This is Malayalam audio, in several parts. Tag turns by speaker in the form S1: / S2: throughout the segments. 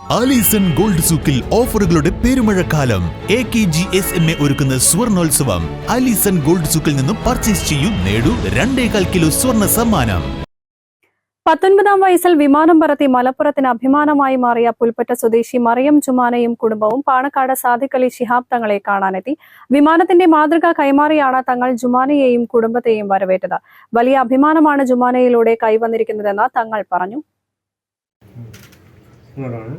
S1: ആലീസൺ ഗോൾഡ് സൂക്കിൽ ഓഫറുകളുടെ പെരുമഴക്കാലം. A K G S M A ഒരുക്കുന്ന സ്വർണോത്സവം. ആലീസൺ ഗോൾഡ് സൂക്കിൽ നിന്നും പർച്ചേസ് ചെയ്യൂ നേടൂ രണ്ടേകാൽ കിലോ സ്വർണ സമ്മാനം.
S2: പത്തൊൻപതാം വയസ്സിൽ വിമാനം പറത്തി മലപ്പുറത്തിന് അഭിമാനമായി മാറിയ പുൽപ്പറ്റ സ്വദേശി മറിയം ചുമാനയും കുടുംബവും പാണക്കാട് സാദിഖലി ശിഹാബ് തങ്ങളെ കാണാനെത്തി. വിമാനത്തിന്റെ മാതൃക കൈമാറിയാണ് തങ്ങൾ ജുമാനയെയും കുടുംബത്തെയും വരവേറ്റത്. വലിയ അഭിമാനമാണ് ജുമാനയിലൂടെ കൈവന്നിരിക്കുന്നതെന്ന് തങ്ങൾ പറഞ്ഞു.
S3: ഇങ്ങോട്ടാണ്.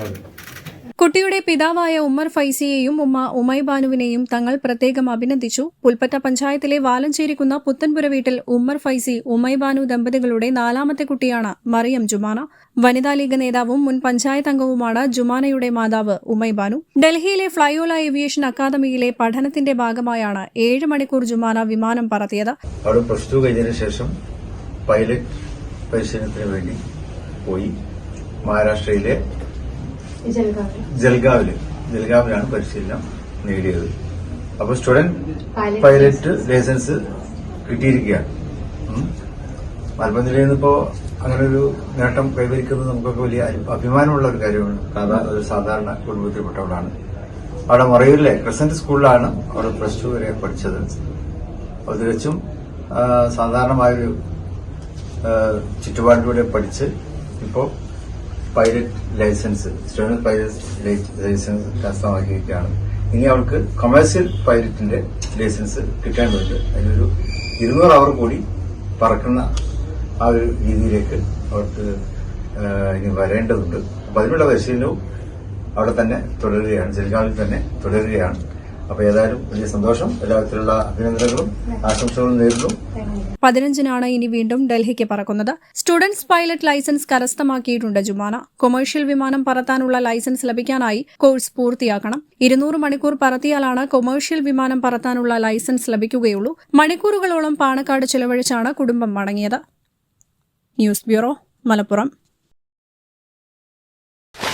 S3: അതെ.
S2: കുട്ടിയുടെ പിതാവായ ഉമ്മർ ഫൈസിയെയും ഉമ്മ ഉമൈബാനുവിനെയും തങ്ങൾ പ്രത്യേകം അഭിനന്ദിച്ചു. പുൽപ്പറ്റ പഞ്ചായത്തിലെ വാലഞ്ചേരിക്കുന്ന പുത്തൻപുര വീട്ടിൽ ഉമ്മർ ഫൈസി ഉമൈബാനു ദമ്പതികളുടെ നാലാമത്തെ കുട്ടിയാണ് മറിയം ജുമാന. വനിതാ ലീഗ് നേതാവും മുൻ പഞ്ചായത്ത് അംഗവുമാണ് ജുമാനയുടെ മാതാവ് ഉമൈബാനു. ഡൽഹിയിലെ ഫ്ലൈഓല ഏവിയേഷൻ അക്കാദമിയിലെ പഠനത്തിന്റെ ഭാഗമായാണ് ഏഴ് മണിക്കൂർ ജുമാന വിമാനം പറത്തിയത്.
S4: ശേഷം പൈലറ്റ് മഹാരാഷ്ട്രയിലെ ജൽഗാവിൽ. ജൽഗാവിലാണ് പരിശീലനം നേടിയത്. അപ്പൊ സ്റ്റുഡന്റ് പൈലറ്റ് ലൈസൻസ് കിട്ടിയിരിക്കുകയാണ്. മലപ്പുറം ജില്ലയിൽ നിന്നിപ്പോ അങ്ങനെ ഒരു നേട്ടം കൈവരിക്കുന്നത് നമുക്കൊക്കെ വലിയ അഭിമാനമുള്ള ഒരു കാര്യമാണ്. സാധാ- ഒരു സാധാരണ കുടുംബത്തിൽപ്പെട്ടവളാണ് അവിടെ മറയൂരിലെ ക്രസന്റ് സ്കൂളിലാണ് അവിടെ പ്ലസ് ടു വരെ പഠിച്ചത്. അത് തികച്ചും സാധാരണമായൊരു ചുറ്റുപാടിലൂടെ പഠിച്ച് ഇപ്പോൾ pilot license student pilot license കരസ്ഥമാക്കിയിരിക്കുകയാണ്. ഇനി അവൾക്ക് കൊമേഴ്സ്യൽ പൈലറ്റിന്റെ ലൈസൻസ് കിട്ടേണ്ടതുണ്ട് അതിനൊരു ഇരുന്നൂറ് അവർ കൂടി പറക്കുന്ന ആ ഒരു രീതിയിലേക്ക് അവർക്ക് ഇനി വരേണ്ടതുണ്ട്. അപ്പൊ അതിനുള്ള പരിശീലനവും അവിടെ തന്നെ തുടരുകയാണ് ജൽഗാവിൽ തന്നെ തുടരുകയാണ്. അപ്പൊ ഏതായാലും വലിയ സന്തോഷം. എല്ലാവിധത്തിലുള്ള അഭിനന്ദനങ്ങളും ആശംസകളും നേരിടും
S2: പതിനഞ്ചിനാണ് ഇനി വീണ്ടും ഡൽഹിക്ക് പറക്കുന്നത്. സ്റ്റുഡൻസ് പൈലറ്റ് ലൈസൻസ് കരസ്ഥമാക്കിയിട്ടുണ്ട് ജുമാന. കൊമേഴ്ഷ്യൽ വിമാനം പറത്താനുള്ള ലൈസൻസ് ലഭിക്കാനായി കോഴ്സ് പൂർത്തിയാക്കണം. ഇരുന്നൂറ് മണിക്കൂർ പറത്തിയാലാണ് കൊമേഴ്ഷ്യൽ വിമാനം പറത്താനുള്ള ലൈസൻസ് ലഭിക്കുകയുള്ളൂ. മണിക്കൂറുകളോളം പാണക്കാട് ചെലവഴിച്ചാണ് കുടുംബം മടങ്ങിയത്. News bureau Malappuram.